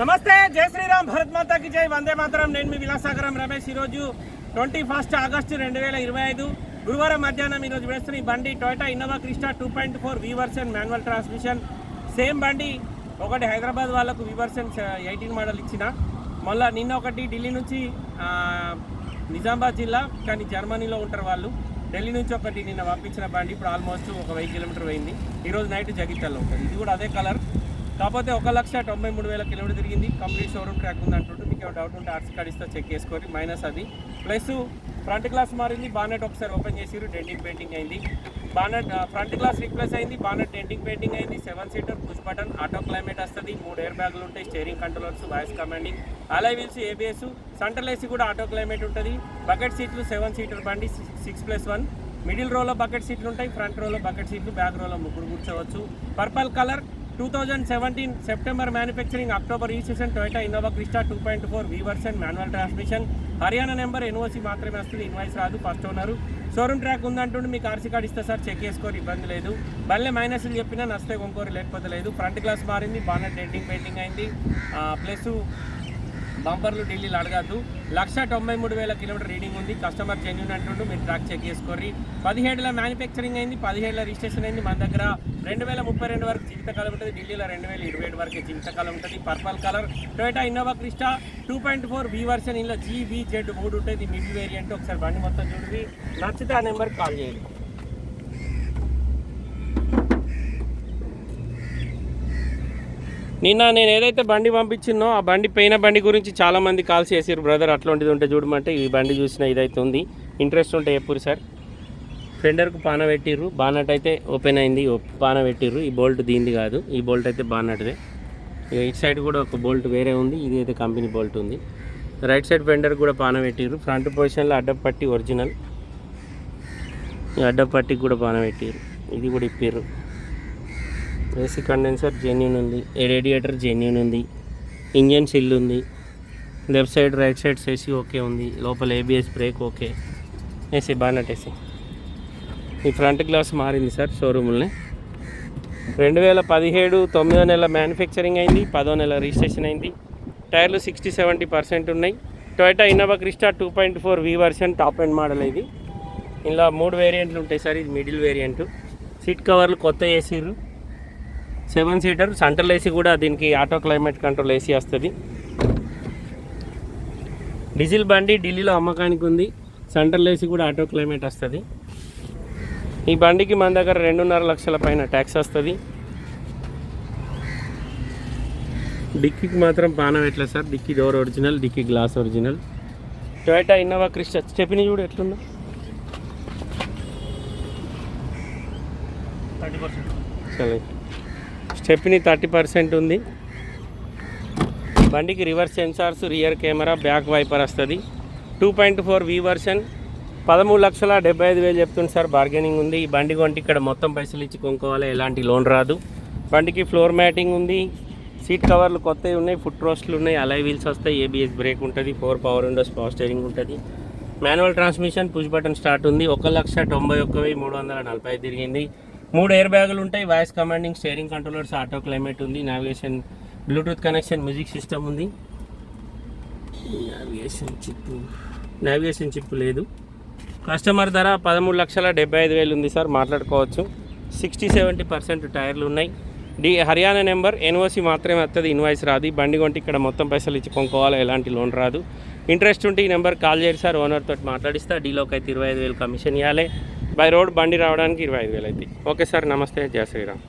నమస్తే జై శ్రీరామ్ భరత్ మాతాకి జై. వందే మాతరం. నేను మీ విలాసాగరం రమేష్. ఈరోజు ట్వంటీ ఫస్ట్ ఆగస్టు రెండు వేల ఇరవై ఐదు. గురువారం మధ్యాహ్నం ఈరోజు వేస్తున్న ఈ బండి Toyota Innova Crysta two point four V version manual transmission same బండి ఒకటి హైదరాబాద్ వాళ్ళకు వి వర్షన్ ఎయిటీన్ మోడల్ ఇచ్చిన. మళ్ళీ నిన్న ఒకటి ఢిల్లీ నుంచి నిజామాబాద్ జిల్లా కానీ జర్మనీలో ఉంటారు వాళ్ళు. ఢిల్లీ నుంచి ఒకటి నిన్న పంపించిన బండి ఇప్పుడు ఆల్మోస్ట్ ఒక వెయ్యి కిలోమీటర్ పోయింది. ఈరోజు నైట్ జగిత్యాల్లో ఉంటుంది. ఇది కూడా అదే కలర్ కాకపోతే ఒక లక్ష తొంభై మూడు వేల కిలోమీటర్ తిరిగింది. కంప్లీట్ షోరూమ్ ట్రాక్ ఉంది అంటుంటే మీకు ఏమైనా డౌట్ ఉంటే ఆర్సీ కార్డ్ ఇస్తే చెక్ చేసుకోరి మైనస్ అది. ప్లస్ ఫ్రంట్ గ్లాస్ మారింది. బానెట్ ఒకసారి ఓపెన్ చేసిరు డెంటింగ్ పెయింటింగ్ అయింది. బానెట్ ఫ్రంట్ గ్లాస్ రీప్లేస్ అయింది బానెట్ టెంటింగ్ పెయింటింగ్ అయింది seven seater push button auto climate వస్తుంది మూడు ఎయిర్ బ్యాగులు ఉంటాయి steering controllers voice commanding alloy wheels ABS central AC కూడా ఆటో క్లైమేట్ ఉంటుంది బకెట్ సీట్లు సెవెన్ సీటర్ బండి సిక్స్ ప్లస్ వన్ మిడిల్ రోలో బకెట్ సీట్లు ఉంటాయి ఫ్రంట్ రోలో బకెట్ సీట్లు బ్యాక్ రోలో ముగ్గురు కూర్చోవచ్చు purple colour two thousand seventeen September manufacturing October registration Toyota Innova Crysta two point four V version manual transmission Haryana number NOC మాత్రమే వస్తుంది ఇన్వాయిస్ రాదు ఫస్ట్ ఓనరు షోరూమ్ ట్రాక్ ఉందంటుండి మీకు ఆర్సీ కార్డ్ ఇస్తే సార్ చెక్ చేసుకోరు ఇబ్బంది లేదు. బల్లే మైనస్లు చెప్పినా నస్తే కొనుక్కోరు లేకపోతే లేదు. ఫ్రంట్ గ్లాస్ మారింది బాగా డెంటింగ్ పెయింటింగ్ అయింది. ప్లస్ బంపర్లు ఢిల్లీలో అడగద్దు. లక్ష తొంభై మూడు వేల కిలోమీటర్ రీడింగ్ ఉంది. కస్టమర్ జెన్యున్ అంటుండు. మీరు ట్రాక్ చెక్ చేసుకోర్రి. పదిహేడుల మ్యానుఫ్యాక్చరింగ్ అయింది. పదిహేడుల రిజిస్ట్రేషన్ అయింది మన దగ్గర. రెండు వేల ముప్పై రెండు వరకు జీవితకాలం ఉంటుంది. ఢిల్లీలో రెండు వేల ఇరవై ఏడు వరకు జీవితకాలం ఉంటుంది. Purple colour Toyota Innova Crysta two point four B version ఇందులో జీబీ జెడ్ మూడు ఉంటుంది మిడ్ వేరియంట్ ఒకసారి బండి మొత్తం చూడండి. నచ్చితే ఆ నెంబర్కి కాల్ చేయండి. నిన్న నేను ఏదైతే బండి పంపించినో ఆ బండి పోయిన బండి గురించి చాలామంది కాల్స్ చేసారు బ్రదర్ అట్లాంటిది ఉంటే చూడమంటే ఈ బండి చూసిన ఇదైతే ఉంది. ఇంట్రెస్ట్ ఉంటే ఎప్పుడు సార్. ఫెండర్కు పాన పెట్టిర్రు బానట్ అయితే ఓపెన్ అయింది పాన పెట్టిర్రు. ఈ బోల్ట్ దీనిది కాదు ఈ బోల్ట్ అయితే బానట్దే. ఇక ఇటు సైడ్ కూడా ఒక బోల్ట్ వేరే ఉంది ఇది అయితే కంపెనీ బోల్ట్ ఉంది. రైట్ సైడ్ ఫెండర్ కూడా పాన పెట్టిర్రు ఫ్రంట్ పొజిషన్లో అడ్డపట్టి ఒరిజినల్. ఈ అడ్డపట్టికి కూడా పాన పెట్టిర్రు ఇది కూడా ఇప్పిర్రు. ఏసీ కండెన్సర్ జెన్యున్ ఉంది రేడియేటర్ జెన్యున్ ఉంది ఇంజన్ సిల్ ఉంది left side right side AC okay ఉంది లోపల ABS brake okay AC bonnet AC ఈ ఫ్రంట్ గ్లాస్ మారింది సార్ షోరూమ్లోనే రెండు వేల పదిహేడు తొమ్మిదో నెల మ్యానుఫ్యాక్చరింగ్ అయింది పదో నెల రిజిస్ట్రేషన్ అయింది. టైర్లు సిక్స్టీ సెవెంటీ పర్సెంట్ ఉన్నాయి. Toyota Innova Crysta two point four V version top and model ఇది. ఇలా మూడు వేరియంట్లు ఉంటాయి సార్ ఇది మిడిల్ వేరియంట్ సీట్ కవర్లు కొత్త వేసిర్రు సెవెన్ సీటర్ సెంట్రల్ ఏసీ కూడా దీనికి ఆటో క్లైమేట్ కంట్రోల్ ఏసీ వస్తుంది. డీజిల్ బండి ఢిల్లీలో అమ్మకానికి ఉంది. సెంట్రల్ ఏసీ కూడా ఆటో క్లైమేట్ వస్తుంది. ఈ బండికి మన దగ్గర రెండున్నర లక్షల పైన ట్యాక్స్ వస్తుంది. డిక్కీకి మాత్రం పానం ఎట్లా sir? Dickey door original dickey glass original. Toyota Innova Crysta? Stepney చూడు ఎట్లుందో. Thirty percent. సరే. స్టెప్ని థర్టీ పర్సెంట్ ఉంది. బండికి reverse sensors rear camera back wiper వస్తుంది. Two point four V version. పదమూడు లక్షల డెబ్బై ఐదు వేలు చెప్తుంది సార్ బార్గెనింగ్ ఉంది. ఈ బండి కొంటే ఇక్కడ మొత్తం పైసలు ఇచ్చి కొనుక్కోవాలి ఎలాంటి లోన్ రాదు. బండికి ఫ్లోర్ మ్యాటింగ్ ఉంది. సీట్ కవర్లు కొత్తవి ఉన్నాయి ఫుట్ రోస్ట్లు ఉన్నాయి అలై వీల్స్ వస్తాయి ఏబిఎస్ బ్రేక్ ఉంటుంది four power windows power steering ఉంటుంది. Manual transmission push button start ఉంది. ఒక లక్ష తొంభై ఒక్క వెయ్యి మూడు వందల నలభై తిరిగింది. మూడు ఎయిర్ బ్యాగులు ఉంటాయి. Voice commanding steering controllers auto climate ఉంది. Navigation bluetooth connection music system ఉంది. నావిగేషన్ చిప్ నావిగేషన్ చిప్ లేదు. కస్టమర్ ధర పదమూడు లక్షల డెబ్బై ఐదు వేలు ఉంది సార్. మాట్లాడుకోవచ్చు. సిక్స్టీ సెవెంటీ పర్సెంట్ టైర్లు ఉన్నాయి. డి హర్యానా నెంబర్ ఎన్ఓసి మాత్రమే వస్తుంది ఇన్వాయిస్ రాదు. బండి కొంటే ఇక్కడ మొత్తం పైసలు ఇచ్చి కొనుక్కోవాలి. ఎలాంటి లోన్ రాదు. ఇంట్రెస్ట్ ఉంటే ఈ నెంబర్ కాల్ చేయరు సార్. ఓనర్ తోటి మాట్లాడిస్తా. డీలోకి అయితే ఇరవై ఐదు వేలు కమిషన్ ఇవ్వాలి బై రోడ్ బండి రావడానికి ఇరవై ఐదు వేలు అవుతాయి. ఓకే సార్ నమస్తే జయ శ్రీరామ్.